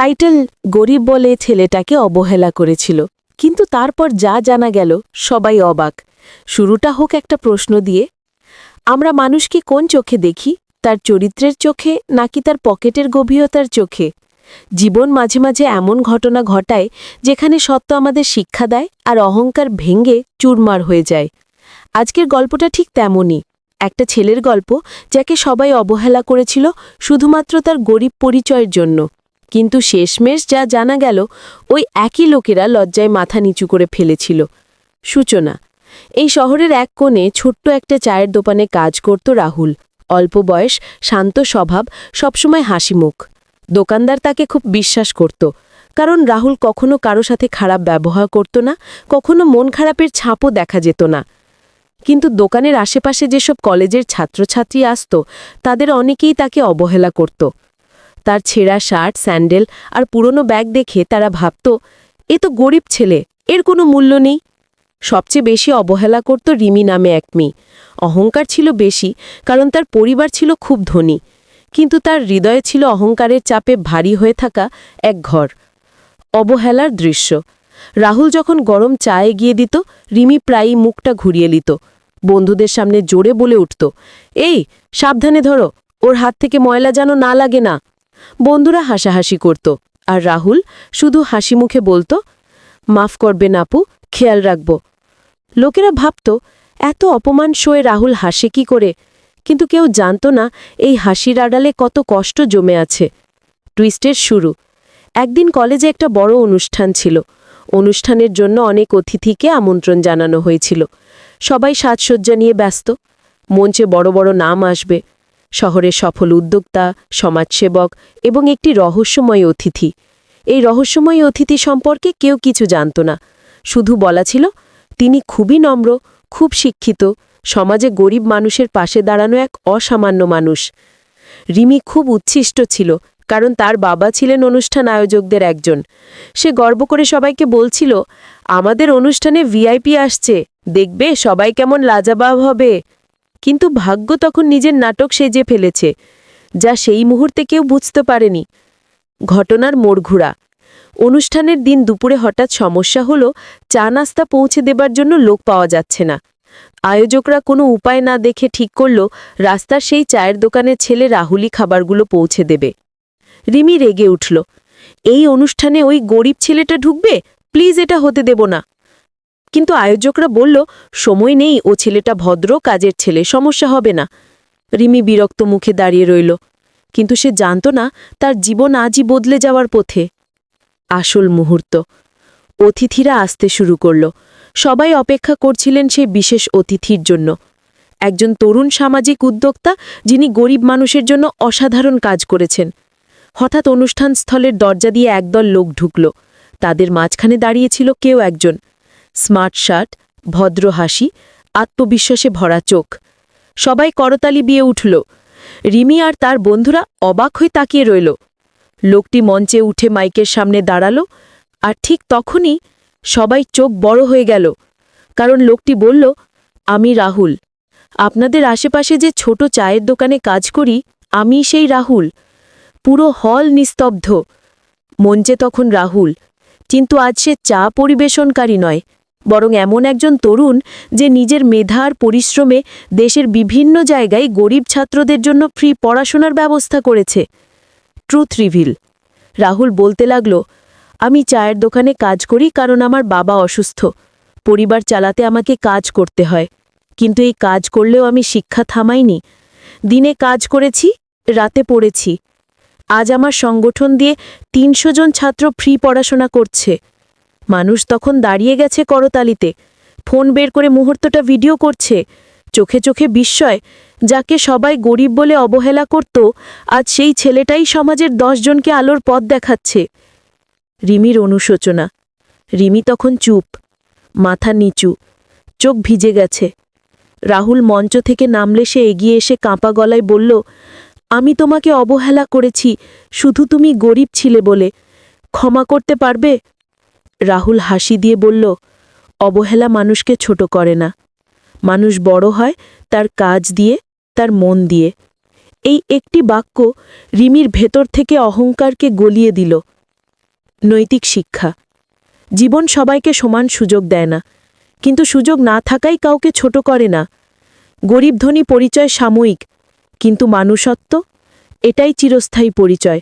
Title গরিব বলে ছেলেটাকে অবহেলা করেছিল। কিন্তু তারপর যা জানা গেল, সবাই অবাক। শুরুটা হোক একটা প্রশ্ন দিয়ে, আমরা মানুষকে কোন চোখে দেখি? তার চরিত্রের চোখে নাকি তার পকেটের গভীরতার চোখে? জীবন মাঝে মাঝে এমন ঘটনা ঘটায় যেখানে সত্য আমাদের শিক্ষা দেয় আর অহংকার ভেঙে চুরমার হয়ে যায়। আজকের গল্পটা ঠিক তেমনই। একটা ছেলের গল্প যাকে সবাই অবহেলা করেছিল শুধুমাত্র তার গরিব পরিচয়ের জন্য। কিন্তু শেষমেশ যা জানা গেল, ওই একই লোকেরা লজ্জায় মাথা নিচু করে ফেলেছিল। সূচনা, এই শহরের এক কোণে ছোট্ট একটা চায়ের দোকানে কাজ করত রাহুল। অল্প বয়স, শান্ত স্বভাব, সবসময় হাসিমুখ। দোকানদার তাকে খুব বিশ্বাস করত, কারণ রাহুল কখনো কারও সাথে খারাপ ব্যবহার করত না, কখনো মন খারাপের ছাপও দেখা যেত না। কিন্তু দোকানের আশেপাশে যেসব কলেজের ছাত্রছাত্রী আসত, তাদের অনেকেই তাকে অবহেলা করত। তার ছেঁড়া শার্ট, স্যান্ডেল আর পুরনো ব্যাগ দেখে তারা ভাবত, এ তো গরিব ছেলে, এর কোনো মূল্য নেই। সবচেয়ে বেশি অবহেলা করত রিমি নামে এক মেয়ে। অহংকার ছিল বেশি, কারণ তার পরিবার ছিল খুব ধনী। কিন্তু তার হৃদয়ে ছিল অহংকারের চাপে ভারী হয়ে থাকা এক ঘর। অবহেলার দৃশ্য। রাহুল যখন গরম চা এগিয়ে দিত, রিমি প্রায়ই মুখটা ঘুরিয়ে নিত। বন্ধুদের সামনে জোরে বলে উঠত, এই, সাবধানে ধরো, ওর হাত থেকে ময়লা যেন না লাগে না। বন্ধুরা হাসাহাসি করত, আর রাহুল শুধু হাসি মুখে বলতো, মাফ করবেন আপু, খেয়াল রাখব। লোকেরা ভাবত, এত অপমান সয়ে রাহুল হাসে কি করে? কিন্তু কেউ জানত না এই হাসির আড়ালে কত কষ্ট জমে আছে। টুইস্টের শুরু। একদিন কলেজে একটা বড় অনুষ্ঠান ছিল। অনুষ্ঠানের জন্য অনেক অতিথিকে আমন্ত্রণ জানানো হয়েছিল। সবাই সাজসজ্জা নিয়ে ব্যস্ত। মঞ্চে বড় বড় নাম আসবে। শহরের সফল উদ্যোক্তা, সমাজসেবক এবং একটি রহস্যময় অতিথি। এই রহস্যময় অতিথি সম্পর্কে কেউ কিছু জানত না। শুধু বলা ছিল, তিনি খুবই নম্র, খুব শিক্ষিত, সমাজে গরিব মানুষের পাশে দাঁড়ানো এক অসামান্য মানুষ। রিমি খুব উচ্ছিষ্ট ছিল, কারণ তার বাবা ছিলেন অনুষ্ঠান আয়োজকদের একজন। সে গর্ব করে সবাইকে বলছিল, আমাদের অনুষ্ঠানে ভিআইপি আসছে, দেখবে সবাই কেমন লাজাবাব হবে। কিন্তু ভাগ্য তখন নিজের নাটক সেজে ফেলেছে, যা সেই মুহূর্তে কেউ বুঝতে পারেনি। ঘটনার মোড়ঘুরা অনুষ্ঠানের দিন দুপুরে হঠাৎ সমস্যা হলো, চা নাস্তা পৌঁছে দেবার জন্য লোক পাওয়া যাচ্ছে না। আয়োজকরা কোনো উপায় না দেখে ঠিক করল, রাস্তার সেই চায়ের দোকানের ছেলে রাহুলই খাবারগুলো পৌঁছে দেবে। রিমি রেগে উঠল, এই অনুষ্ঠানে ওই গরিব ছেলেটা ঢুকবে? প্লিজ এটা হতে দেব না। কিন্তু আয়োজকরা বলল, সময় নেই, ও ছেলেটা ভদ্র, কাজের ছেলে, সমস্যা হবে না। রিমি বিরক্ত মুখে দাঁড়িয়ে রইল। কিন্তু সে জানত না, তার জীবন আজই বদলে যাওয়ার পথে। আসল মুহূর্ত। অতিথিরা আসতে শুরু করল। সবাই অপেক্ষা করছিলেন সেই বিশেষ অতিথির জন্য। একজন তরুণ সামাজিক উদ্যোক্তা, যিনি গরিব মানুষের জন্য অসাধারণ কাজ করেছেন। হঠাৎ অনুষ্ঠান স্থলের দরজা দিয়ে একদল লোক ঢুকল। তাদের মাঝখানে দাঁড়িয়েছিল কেউ একজন। স্মার্ট শার্ট, ভদ্র হাসি, আত্মবিশ্বাসে ভরা চোখ। সবাই করতালি বিয়ে উঠল। রিমি আর তার বন্ধুরা অবাক হয়ে তাকিয়ে রইল। লোকটি মঞ্চে উঠে মাইকের সামনে দাঁড়াল আর ঠিক তখনই সবাই চোখ বড় হয়ে গেল। কারণ লোকটি বলল, আমি রাহুল। আপনাদের আশেপাশে যে ছোট চায়ের দোকানে কাজ করি আমি সেই রাহুল। পুরো হল নিস্তব্ধ। মঞ্চে তখন রাহুল। কিন্তু আজ সে চা পরিবেশনকারী নয়। বরং এমন একজন তরুণ যে নিজের মেধার পরিশ্রমে দেশের বিভিন্ন জায়গায় গরিব ছাত্রদের জন্য ফ্রি পড়াশোনার ব্যবস্থা করেছে। Truth reveal. রাহুল বলতে লাগল, আমি চায়ের দোকানে কাজ করি কারণ আমার বাবা অসুস্থ। পরিবার চালাতে আমাকে কাজ করতে হয়। কিন্তু এই কাজ করলেও আমি শিক্ষা থামাইনি। দিনে কাজ করেছি, রাতে পড়েছি। আজ আমার সংগঠন দিয়ে তিনশো জন ছাত্র ফ্রি পড়াশোনা করছে। মানুষ তখন দাঁড়িয়ে গেছে করতালিতে। ফোন বের করে মুহূর্তটা ভিডিও করছে। চোখে চোখে বিস্ময়, যাকে সবাই গরিব বলে অবহেলা করত, আজ সেই ছেলেটাই সমাজের জনকে আলোর পথ দেখাচ্ছে। রিমির অনুশোচনা। রিমি তখন চুপ, মাথা নিচু, চোখ ভিজে গেছে। রাহুল মঞ্চ থেকে নামলে সে এগিয়ে এসে কাঁপা গলায় বলল, আমি তোমাকে অবহেলা করেছি, শুধু তুমি গরিব ছিলে বলে। ক্ষমা করতে পারবে? রাহুল হাসি দিয়ে বলল, অবহেলা মানুষকে ছোট করে না। মানুষ বড় হয় তার কাজ দিয়ে, তার মন দিয়ে। এই একটি বাক্য রিমির ভেতর থেকে অহংকারকে গলিয়ে দিল। নৈতিক শিক্ষা। জীবন সবাইকে সমান সুযোগ দেয় না। কিন্তু সুযোগ না থাকাই কাউকে ছোট করে না। গরিব ধনী পরিচয় সাময়িক, কিন্তু মানুষত্ব, এটাই চিরস্থায়ী পরিচয়।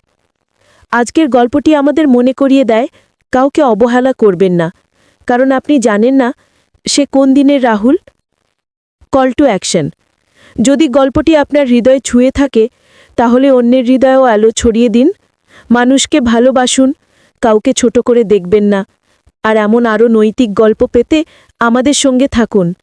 আজকের গল্পটি আমাদের মনে করিয়ে দেয় কাউকে অবহেলা করবেন না। কারণ আপনি জানেন না সে কোন দিনের রাহুল? কল টু অ্যাকশন যদি গল্পটি আপনার হৃদয় ছুঁয়ে থাকে, তাহলে অন্যের হৃদয়েও আলো ছড়িয়ে দিন। মানুষকে ভালোবাসুন, কাউকে ছোট করে দেখবেন না। আর এমন আরও নৈতিক গল্প পেতে আমাদের সঙ্গে থাকুন।